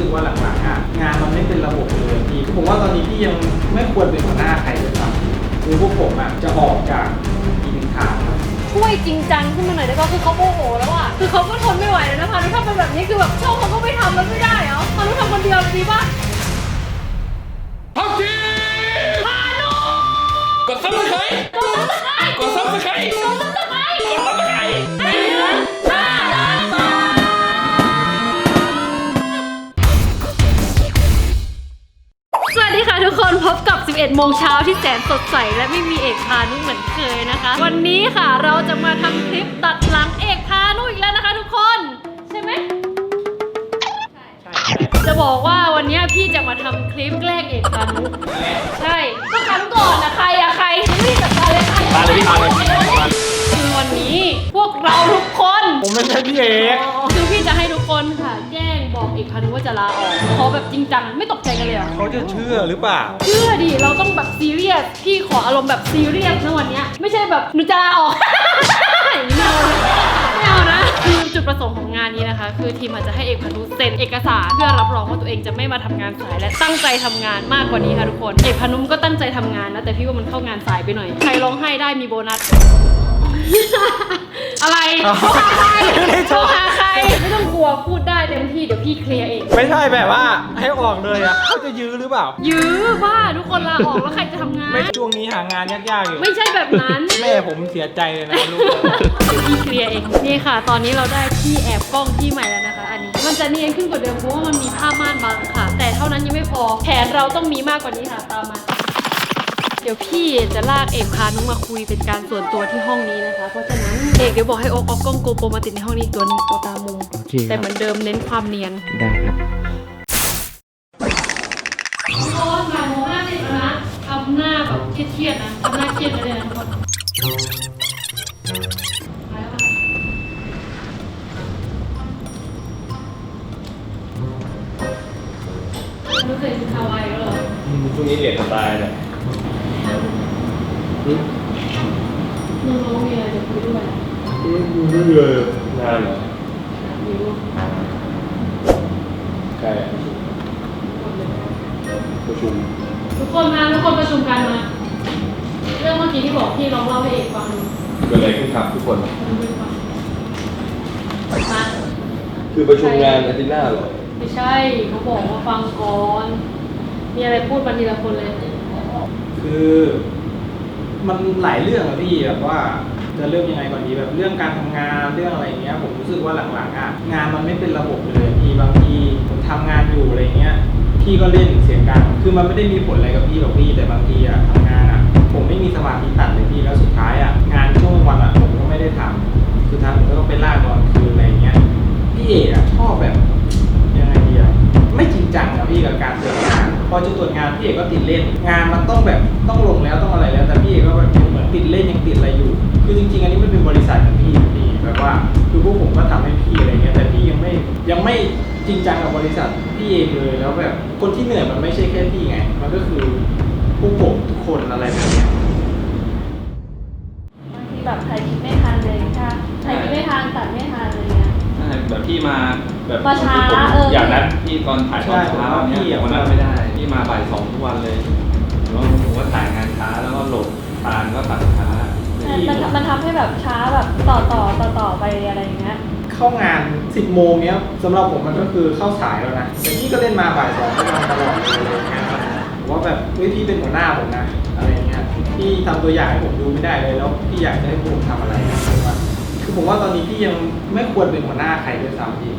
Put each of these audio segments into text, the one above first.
สึกว่าหลังๆอะงานมันไม่เป็นระบบเลยพี่คือผมว่าตอนนี้พี่ยังไม่ควรเป็นหัวหน้าใครเลยครับคือพวกผมอะจะออกจากอีกหนึ่งทางครับช่วยจริงจังขึ้นมาหน่อยได้ป่ะคือเขาโมโหแล้วอะคือเขาก็ทนไม่ไหวแล้วนะพานุถ้าเป็นแบบนี้คือแบบช่องเขาก็ไม่ทำแล้วไม่ได้เหรอพานุทำคนเดียวเลยดีป่ะพักทีพานุกดซับสไครต์กดซับสไครต์กดซับสไครต์กดซับสไครต์ 11 โมงเช้าที่แสนสดใส และไม่มีเอกพานุเหมือนเคยนะคะ วันนี้ค่ะเราจะมาทำคลิปตัดหลังเอกพานุอีกแล้วนะคะทุกคน ใช่ไหมจะบอกว่าวันนี้พี่จะมาทำคลิปแกล้งเอกพานุใช่ก็ครั้งก่อนนะใครอะใครไม่จัดการเลยใครมาเลยพี่มาเลยคือวันนี้พวกเราทุกคน ผมไม่ใช่พี่เอกคือพี่จะให้ทุกคน พานุว่าจะลาออกขอแบบจริงจังไม่ตกใจกันเลยเหรอเขาจะเชื่อหรือเปล่า เชื่อดิ เราต้องแบบซีเรียส พี่ขออารมณ์แบบซีเรียสนะวันเนี้ยไม่ใช่แบบหนูจะลาออกไม่เอาเลยไม่เอานะคือ จุดประสงค์ของงานนี้นะคะ คือทีมอาจจะให้เอกพานุเซ็นเอกสารเพื่อรับรองว่าตัวเองจะไม่มาทำงานสายและตั้งใจทำงานมากกว่านี้ค่ะทุกคน เอกพานุก็ตั้งใจทำงานนะแต่พี่ว่ามันเข้างานสายไปหน่อย ใครร้องไห้ได้มีโบนัส อะไรโทรหาใครโทรหาใครไม่ต้องกลัวพูดได้เต็มที่เดี๋ยวพี่เคลียร์เองไม่ใช่แบบว่าให้ออกเลยอะเขาจะยื้อหรือเปล่า ยื้อบ้าทุกคนลาออกแล้วใครจะทำงาน ไม่ช่วงนี้หางานยากๆอยู่ ไม่ใช่แบบนั้น แม่ผมเสียใจเลยนะลูกเดี๋ยวพี่เคลียร์เองนี่ค่ะ ตอนนี้เราได้ที่แอบกล้องที่ใหม่แล้วนะคะอันนี้ มันจะเนียนขึ้นกว่าเดิมเพราะว่ามันมีผ้าม่านบังค่ะ แต่เท่านั้นยังไม่พอแผนเราต้องมีมากกว่านี้ค่ะตามมา เดี๋ยวพี่จะลากเอกพานุมาคุยเป็นการส่วนตัวที่ห้องนี้นะคะ เพราะฉะนั้นเอกเดี๋ยวบอกให้โอ๊กเอากล้องโกโปรมาติดในห้องนี้อีกตัวหนึงตัวตามุงโอเคแต่คเหรับมือนเดิมเน้นความเนียน ได้ครับ ทุกคนมาโมงห้าสิบแล้วนะทำหน้าแบบเครียดๆนะทำหน้าเครียดเลยนะทุกคนไป ใช่ประชุมทุกคนมาทุกคนประชุมกันมา เรื่องเมื่อกี้ที่บอกพี่ลองเล่าให้เอกฟังดูเกิดอะไรขึ้นครับทุกคนมันเป็นฟังมาคือประชุมงานอาทิตย์หน้าเหรอไม่ใช่เขาบอกว่าฟังก่อนมีอะไรพูดมาทีละคนเลย คือมันหลายเรื่องอะพี่แบบว่าจะเริ่มยังไงก่อนดีแบบเรื่องการทำงานเรื่องอะไรเงี้ยผมรู้สึกว่าหลังๆอะงานมันไม่เป็นระบบเลยพี่บางทีผมท พี่ก็เล่นเสียงดังคือมันไม่ได้มีผลอะไรกับพี่หรอกพี่แต่บางทีอะทำงานอะผมไม่มีสมาธิตัดเลยพี่แล้วสุดท้ายอะงานช่วงวันอะผมก็ไม่ได้ทำคือทำผมก็ต้องไปล่าตอนคืนอะไรเงี้ยพี่เอกอะชอบแบบยังไงดีอะไม่จริงจังอะพี่กับการตรวจงาน พอจะตรวจงานพี่เอกก็ติดเล่น งานมันต้องแบบต้องลงแล้วต้องอะไรแล้ว แต่พี่เอกก็แบบเหมือนติดเล่นยังติดอะไรอยู่ คือจริง ๆ อันนี้มันเป็นบริษัทของพี่พี่แบบว่า คือพวกผมก็ทำให้พี่อะไรเงี้ยแต่พี่ยังไม่ยังไม่ จริงจังกับบริษัทพี่เองเลยแล้วแบบคนที่เหนื่อยมันไม่ใช่แค่พี่ไง มันก็คือพวกผมทุกคนอะไรแบบเนี้ยบางทีแบบถ่ายคลิปไม่ทันเลยค่ะถ่ายคลิปไม่ทันตัดไม่ทันอะไรเงี้ย ใช่แบบพี่มาแบบมาช้าผมเออ อยากนัดพี่ตอนถ่ายตอนเช้าใช่เนี่ยพี่อะวันนั้นไม่ได้พี่มาบ่ายสองทุกวันเลยแล้วผมก็ถ่ายงานช้าแล้วก็โหลดตาลก็ตัดช้า มันมันทำให้แบบช้าแบบต่อต่อต่อต่อไปอะไรอย่างเงี้ย เข้างาน 10 โมงเนี้ยสำหรับผมมันก็คือเข้าสายแล้วนะแต่พี่ก็เล่นมาบ่ายสองก็มาตลอดเลยอะไรเงี้ยผมว่าแบบเฮ้ยพี่เป็นหัวหน้าผมนะอะไรเงี้ยพี่ทำตัวอย่างให้ผมดูไม่ได้เลยแล้วพี่อยากจะให้ผมทำอะไรนะคือว่าคือผมว่าตอนนี้พี่ยังไม่ควรเป็นหัวหน้าใครด้วยซ้ำพี่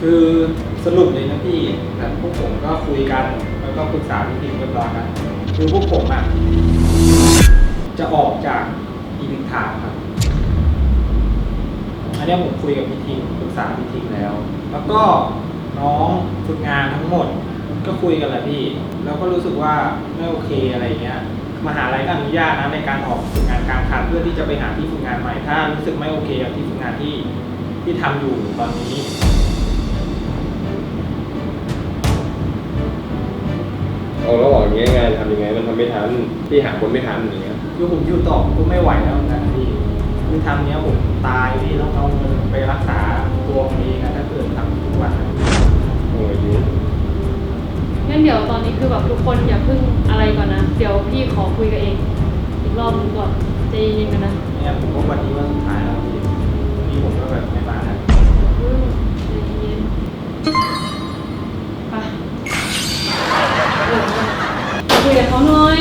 คือสรุปเลยนะพี่แบบพวกผมก็คุยกัน แล้วก็ปรึกษาพี่ทีมเรียบร้อยนะคือพวกผมอะจะออกจากอีกหนึ่งทางครับ นเนี้ยผมคุยกับพี่ทีมปรึกษาพี่ทีมแล้ว แล้วก็น้องฝึกงานทั้งหมดก็คุยกันแหละพี่ แล้วก็รู้สึกว่าไม่โอเคอะไรเงี้ยมหาลัยก็อนุญาตนะในการออกฝึกงานกลางคันเพื่อที่จะไปหาที่ฝึกงานใหม่ ถ้ารู้สึกไม่โอเคกับที่ฝึกงานที่ที่ทำอยู่ตอนนี้เอาแล้วบอกอย่างเงี้ยงานทำยังไง มันทำไม่ทันพี่หาคนไม่ทันอย่างเงี้ยคือผมอยู่ต่อผมก็ไม่ไหวแล้วนะพี่ คือทำเนี้ยผมตายพี่ต้อเอาเงินไปรักษาตัวเองอะถ้าเกิดทำทุกวันอะโอ้ยเยอะงั้นเดี๋ยวตอนนี้คือแบบทุกคนอย่าพึ่งอะไรก่อนนะ เดี๋ยวพี่ขอคุยกับเอง อีกรอบหนึงก่อนใจเย็นๆกันนะเนี่ยผมก็วันนี้วันสุดท้ายแล้วพี่พรุ่นี้ผมก็แบบไม่มาแล้วเย็นๆไปเออคุยกับเขาหน่อย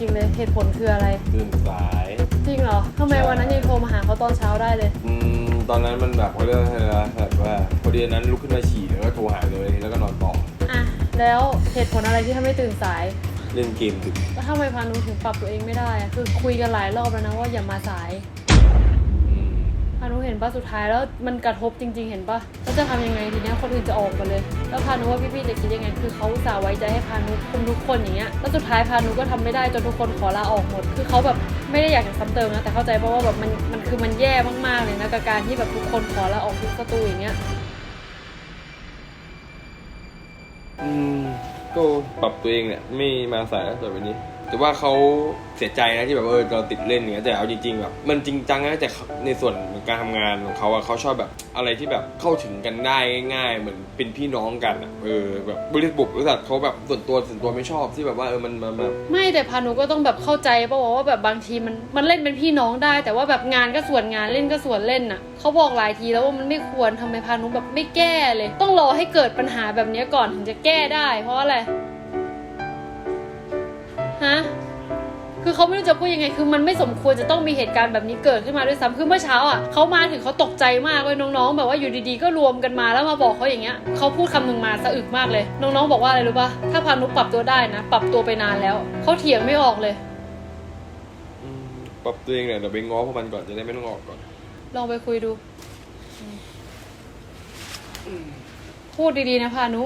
ริง ๆ เลยเหตุผลคืออะไร ตื่นสาย จริงเหรอทำไมวันนั้นยังโทรมาหาเขาตอนเช้าได้เลย อืมตอนนั้นมันแบบเขาเรียกว่าอะไรนะแบบว่าพอดีนั้นลุกขึ้นมาฉี่แล้วก็โทรหาเลยแล้วก็นอนต่ออะ แล้วเหตุผลอะไรที่ทำให้ตื่นสาย เล่นเกมดึก แล้วทำไมพานุถึงปรับตัวเองไม่ได้อะคือคุยกันหลายรอบแล้วนะว่าอย่ามาสายอืม พานุเห็นปะสุดท้ายแล้วมันกระทบจริง ๆ เห็นปะแล้วจะทำยังไงทีเนี้ยคนอื่นจะออกกันเลย แล้วพานุว่าพี่ๆจะคิดยังไง คือเขาสาไว้ใจให้พานุคุมทุกคนอย่างเงี้ยแล้วสุดท้ายพานุก็ทำไม่ได้จนทุกคนขอลาออกหมด คือเขาแบบไม่ได้อยากจะซ้ำเติมนะแต่เข้าใจเพราะว่าแบบมันมันคือมันแย่มากๆเลยนะกับการที่แบบทุกคนขอลาออกทุกสตูอย่างเงี้ยอืมก็ปรับตัวเองเนี่ยไม่มาสายแล้วต่อไปนี้ แต่ว่าเขาเสียใจนะที่แบบเออเราติดเล่นเงี้ยแต่เอาจริงๆแบบมันจริงจังนะแต่ในส่วนของการทำงานของเขาอะเขาชอบแบบอะไรที่แบบเข้าถึงกันได้ง่ายๆเหมือนเป็นพี่น้องกันอะเออแบบบริษัทบุบริษัทเขาแบบส่วนตัวส่วนตัวไม่ชอบที่แบบว่าเออมันมันแบบไม่แต่พานุก็ต้องแบบเข้าใจป่าวว่าแบบบางทีมันมันเล่นเป็นพี่น้องได้ แต่ว่าแบบงานก็ส่วนงานเล่นก็ส่วนเล่นน่ะเขาบอกหลายทีแล้วว่ามันไม่ควรทำไมพานุแบบไม่แก้เลย ต้องรอให้เกิดปัญหาแบบนี้ก่อนถึงจะแก้ได้ เพราะอะไร ฮะคือเขาไม่รู้จะพูดยังไง คือมันไม่สมควรจะต้องมีเหตุการณ์แบบนี้เกิดขึ้นมาด้วยซ้ำคือเมื่อเช้าอะเขามาถึงเขาตกใจมากเลยน้องๆ แบบว่าอยู่ดีๆ ก็รวมกันมาแล้วมาบอกเขาอย่างเงี้ยเขาพูดคำหนึ่งมาสะอึกมากเลย น้องๆ บอกว่าอะไรรู้ปะถ้าพานุปรับตัวได้นะ ปรับตัวไปนานแล้ว เขาเถียงไม่ออกเลยอืมปรับตัวเองเนี่ยเดี๋ยวไปง้อพวกมันก่อนจะได้ไม่ต้องออกก่อน ลองไปคุยดู พูดดีๆนะพานุ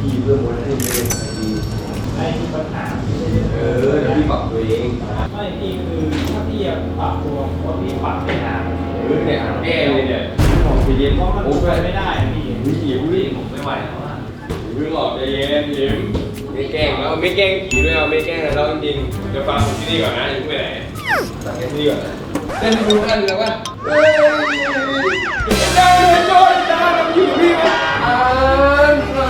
พี่เพิ่มวันให้เล่นดีไอ้ที่ปัญหาที่ไม่ได้เออเดี๋ยวพี่ปรับตัวเองไม่พี่คือถ้าพี่อยากปรับตัวเพราะพี่ปรับไม่นานเออเนี่ยแก้เลยเนี่ยบอกไปเย็นเพราะมันโอ้ไปยไม่ได้พี่วิหิววิผมไม่ไหวแล้วอะเพิ่งหลอกใจเย็นยิ้มไม่แกล้งแล้วไม่แกล้งผีด้วยเอาไม่แกล้งแล้วจริงๆเดี๋ยวฟังที่นี่ก่อนนะอย่าเพิ่ไหนฟังที่นี่ก่อนเล่นดูกันแล้วว่าเฮ้ยเจ้าโจ้เจ้ามอยู่พี่วะอ่าอ่าน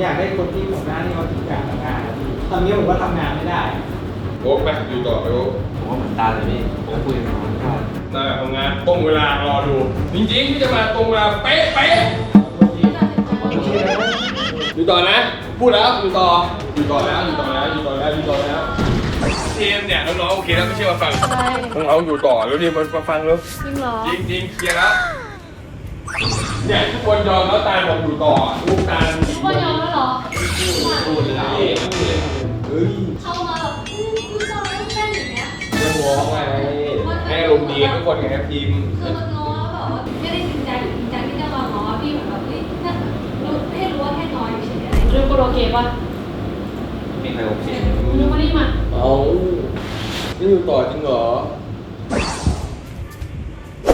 อยากได้คนที่ของหน้าที่เขาจริงจังกับงานอะพี่ตอนนี้ผมก็ทำงานไม่ได้โอ๊กไปอยู่ต่อไปโอ๊กผมว่าเหมือนตาเลยพี่ผมคุยกับน้องได้นายทำงานตรงเวลารอดู จริงๆที่จะมาตรงเวลาเป๊ะเป๊ะอยู่ต่อนะ พูดแล้วอยู่ต่ออยู่ต่อแล้วอยู่ต่อแล้วอยู่ต่อแล้วอยู่ต่อแล้วทีมเนี่ยน้องๆโอเคแล้วไม่เชื่อมาฟังอะไรน้องๆอยู่ต่อแล้วนี่มันมาฟังแล้วจริงเหรอจริงจริงๆเคลียร์แล้วเนี่ยทุกคนยอมแล้วตาลบอกอยู่ต่อลูกตา ลทุกคนยอมแล้วเหรอ พูดเลยเฮ้ยเข้ามาแบบอืมคือตอนนั้นเต้นอย่างเงี้ย ไม่วอล์กไงให้อารมณ์ดีทุกคนไงครับทีมคือมันง้อแล้วแบบว่าไม่ได้จริงใจจริงใจที่จะมาง้อพี่เหมือนแบบเฮ้ยถ้ารู้ให้รู้ว่าแค่น้อยเฉยๆอะไรอย่างเงี้ยเรื่องคนโอเคป่ะไม่เคยโอเคเรื่องมานี่มาเอานี่อยู่ต่อจริงเหรอ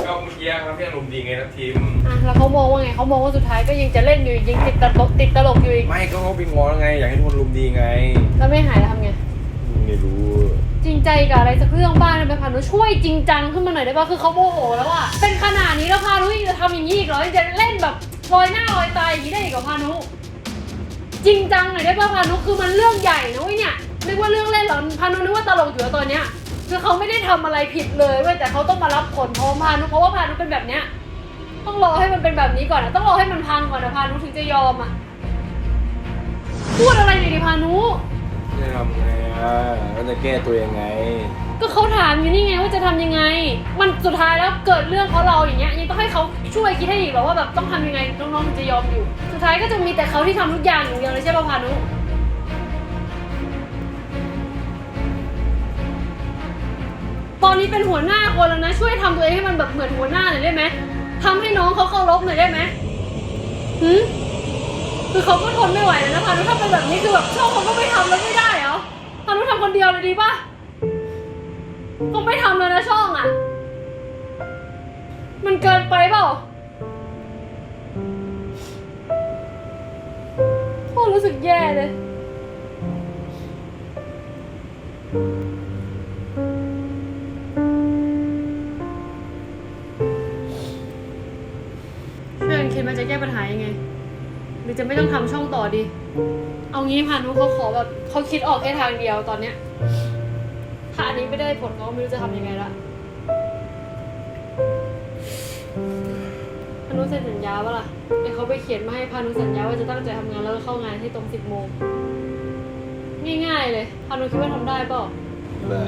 ก็เมื่อกี้ครับพี่อารมณ์ดีไงนะทีม อะแล้วเขามองว่าไงเขามองว่าสุดท้ายก็ยังจะเล่นอยู่ยังติดตลกติดตลกอยู่อีกไม่ก็เขาไปง้อแล้วไง อยากให้ทุกคนรุมดีไง แล้วไม่หายแล้วทำไงไม่รู้ จริงใจกับอะไรสักเรื่องบ้างนะไปพานุช่วยจริงจังขึ้นมาหน่อยได้ป่ะคือเขาโมโหแล้วอะเป็นขนาดนี้แล้วพานุยังจะทำอย่างนี้อีกเหรอยังจะเล่นแบบลอยหน้าลอยตาอย่างนี้ได้อีกเหรอพานุจริงจังหน่อยได้ป่ะพานุคือมันเรื่องใหญ่นะเว้ยเนี่ยนึกว่าเรื่องเล่นเหรอพานุนึกว่าตลกอยู่แล้วตอนเนี้ย คือเขาไม่ได้ทำอะไรผิดเลยเว้ยแต่เขาต้องมารับผลเพราะพานุเพราะว่าพานุเป็นแบบเนี้ย ต้องรอให้มันเป็นแบบนี้ก่อนนะต้องรอให้มันพังก่อนนะพานุถึงจะยอมอะพูดอะไรอยู่ดิพานุ จะทำไงอะก็จะแก้ตัวยังไง ก็เขาถามอยู่นี่ไงว่าจะทำยังไง มันสุดท้ายแล้วเกิดเรื่องเพราะเราอย่างเงี้ยยังต้องให้เขาช่วยคิดให้อีกเหรอว่าแบบต้องทำยังไงน้องๆถึงจะยอมอยู่ สุดท้ายก็จะมีแต่เขาที่ทำทุกอย่างอย่างเดียวเลยใช่ป่ะพานุ ตอนนี้เป็นหัวหน้าคนแล้วนะ ช่วยทำตัวเองให้มันแบบเหมือนหัวหน้าหน่อยได้ไหมทำให้น้องเขาเคารพหน่อยได้ไหมหืมคือเขาก็ทนไม่ไหวแล้วนะพานุถ้าเป็นแบบนี้คือแบบช่องเขาก็ไม่ทำแล้วไม่ได้เหรอพานุทำคนเดียวเลยดีป่ะก็ไม่ทำเลยนะช่องอะ มันเกินไปเปล่าโคตรรู้สึกแย่เลย คิดมันจะแก้ปัญหายังไง หรือจะไม่ต้องทำช่องต่อดี เอางี้พานุเขาขอแบบเขาคิดออกแค่ทางเดียวตอนเนี้ย ถ้าอันนี้ไม่ได้ผลเขาไม่รู้จะทำยังไงละพานุเซ็นสัญญาปะล่ะไอเขาไปเขียนมาให้พานุสัญญาว่าจะตั้งใจทำงานแล้วเข้างานให้ตรงสิบโมงง่ายๆเลยพานุคิดว่าทำได้ปล่าได้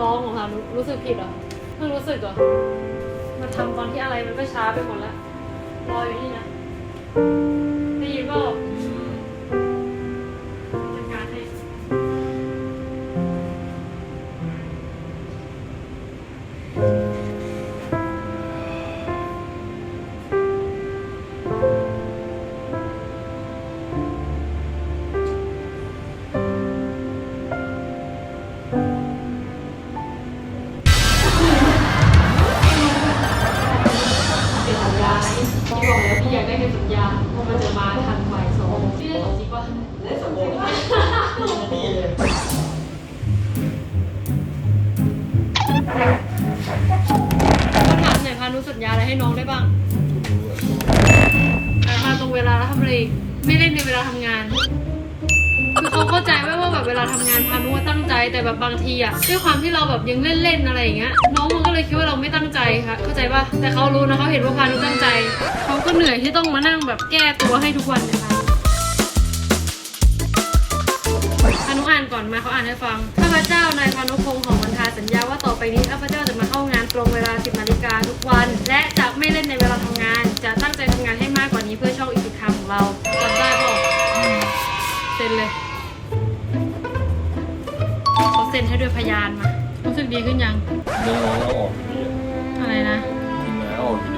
ร้องของพานุรู้สึกผิดเหรอไม่รู้สึกเหรอมาทำตอนที่อะไรมันก็ช้าไปหมดแล้วรออยู่นี่นะได้ยินว่า นุสัญญาอะไรให้น้องได้บ้างอ่มาตรงเวลาแล้วทำอะไรอีกไม่เล่นในเวลาทำงานคือเขาเข้าใจว่าว่าแบบเวลาทำงานพานุว่าตั้งใจแต่แบบบางทีอะด้วยความที่เราแบบยังเล่นๆอะไรอย่างเงี้ยน้องมันก็เลยคิดว่าเราไม่ตั้งใจค่ะ เข้าใจป่ะแต่เขารู้นะเขาเห็นว่าพานุตั้งใจเขาก็เหนื่อยที่ต้องมานั่งแบบแก้ตัวให้ทุกวันนะคะ ก่อนมาเขาอ่านให้ฟังข้าพเจ้านายพานุพงษ์หอมวันทาสัญญาว่าต่อไปนี้ข้าพเจ้าจะมาเข้างานตรงเวลา 10นาฬิกาทุกวัน และจะไม่เล่นในเวลาทำงาน จะตั้งใจทำงานให้มากกว่านี้เพื่อช่องอีกสุดทางของเราจำได้ป่ะเซ็นเลยเขาเซ็นให้ด้วยพยานมารู้สึกดีขึ้นยังเรื่องน้องเราออกอยู่ดีอะไรนะ ทีมงานออกอยู่ดี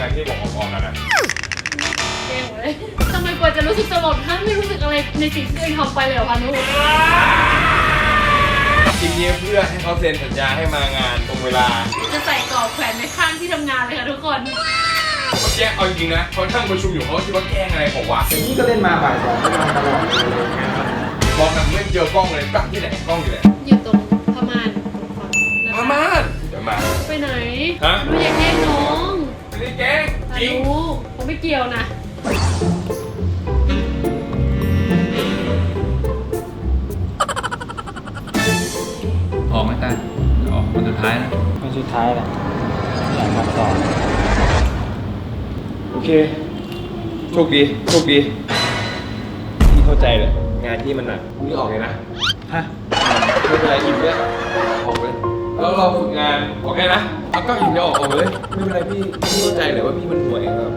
เขาทีมงานที่บอกออกออกกันอะเก่งเลยทำไมกว่าจะรู้สึกตลกท่านไม่รู้สึกอะไรในสิ่งที่ตัวเองทำไปเลยเหรอพานุจริงๆเพื่อให้เขาเซ็นสัญญาให้มางานตรงเวลาจะใส่กรอบแขวนในข้างที่ทำงานเลยค่ะทุกคน เมื่อกี้เอาจริงๆนะเขานั่งประชุมอยู่เขาคิดว่าแกล้งอะไรผมวะนี่ก็เล่นมาบ่ายสองก็มาตลอดเลยงานมันบอกแบบไม่เจอกล้องเลยกล้องที่ไหนกล้องอยู่ไหนอยู่ตรงพม่านตรงฝั่งนะคะพม่านเดี๋ยวมาไปไหน ฮะหนูอยากแกล้งน้ องไม่ได้แกล้งพาจริงนุผมไม่เกี่ยวนะ ออกไหมตาออกคนสุดท้ายนะมันสุดท้ายแหละอยากทำต่อโอเค โชคดีโชคดีที่เข้าใจเลยงานที่มันหนักนี่ออกเลยนะฮะไม่เป็นไรอิ่มด้วยออกเลยแล้วเราฝึกงานออกไงนะ เอาก็อิ่มจะออกออกเลย ไม่เป็นไรพี่พี่เข้าใจเลยว่าพี่มันห่วยแบบ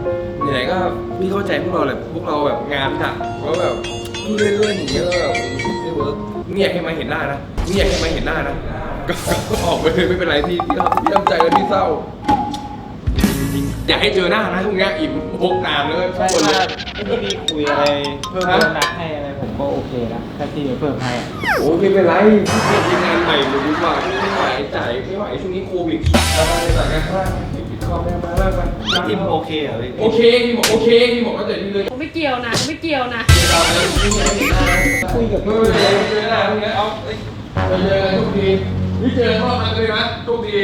ไหนๆก็พี่เข้าใจพวกเราแหละพวกเราแบบงานหนักว่าแบบพี่เล่นๆอย่างเงี้ยก็แบบไม่เวิร์กนี่อยากให้มาเห็นหน้านะนี่อยากให้มาเห็นหน้านะก็ก็ออกไปเลยไม่เป็นไรพี่พี่พี่ทำใจแล้วพี่เศร้าจริงๆอยากให้เจอหน้านะพวกเนี้ยอิ่มพกนานเลยทุกใช่คนเลถ้ายพี่คุยอะไร เพิ่มเพิ่มนัดให้อะไรผมก็โอเคนะถ้าพี่เพิ่มให้อะ โอ้ไม่เป็นไรพี่ทีมงานใหม่เลยดีกว่าพี่ไม่ไหว จ่ายไม่ไหวช่วงนี้โควิดแล้วมาเลยแต่กันว่าปิดคอมแม่มาแล้วกันพี่โอเคเหรอพี่โอเคพี่บอกโอเคพี่บอกว่าแต่ดีเลยผมไม่เกี่ยวนะผมไม่เกี่ยวนะเราเลยคุยกับเพื่อนเลยเจอหน้าพวกนี้เอาไปเจอกันทุกทีพี่เจอรอบนั้นเลยนะทุกที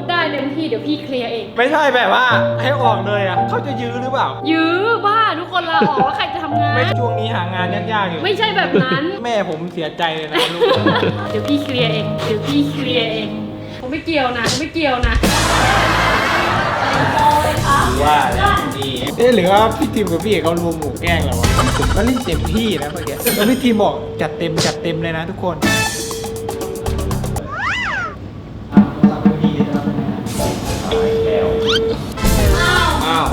ดได้เต็มที่เดี๋ยวพี่เคลียร์เอง ไม่ใช่แบบว่าให้ออกเลยอะเขาจะยื้อหรือเปล่า ยื้อบ้าทุกคนลาออกแล้วใครจะทำงาน ไม่ช่วงนี้หางานยากๆอยู่ไม่ใช่แบบนั้น แม่ผมเสียใจเลยนะลูกเดี๋ยวพี่เคลียร์เอง เดี๋ยวพี่เคลียร์เอง ผมไม่เกี่ยวนะผมไม่เกี่ยวนะว่าดีเอ๊ะหรือว่าพี่ทีมกับพี่เอกเขารวมหมู่แกล้งเราวะผมก็เล่นเต็มที่นะเมื่อกี้แล้วพี่ทีมบอกจัดเต็มจัดเต็มเลยนะทุกคน อ้าว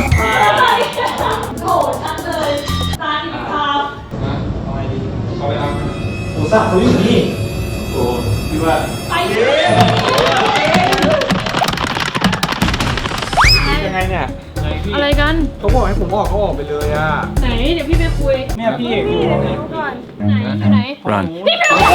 โถชัดเลยตาดีพาวเอาไงดีเขาไปทโอ้สักเขาอยู่นี่ำโอ้พี่ว่าไปเลยยังไงเนี่ยอะไรกันเขาบอกให้ผมออกเขาออกไปเลยอะไหนเดี๋ยวพี่ไปคุยเนี่ยพี่เอกอยู่ตรงนี้ไหนอยู่ไหนรันพี่ไปคุย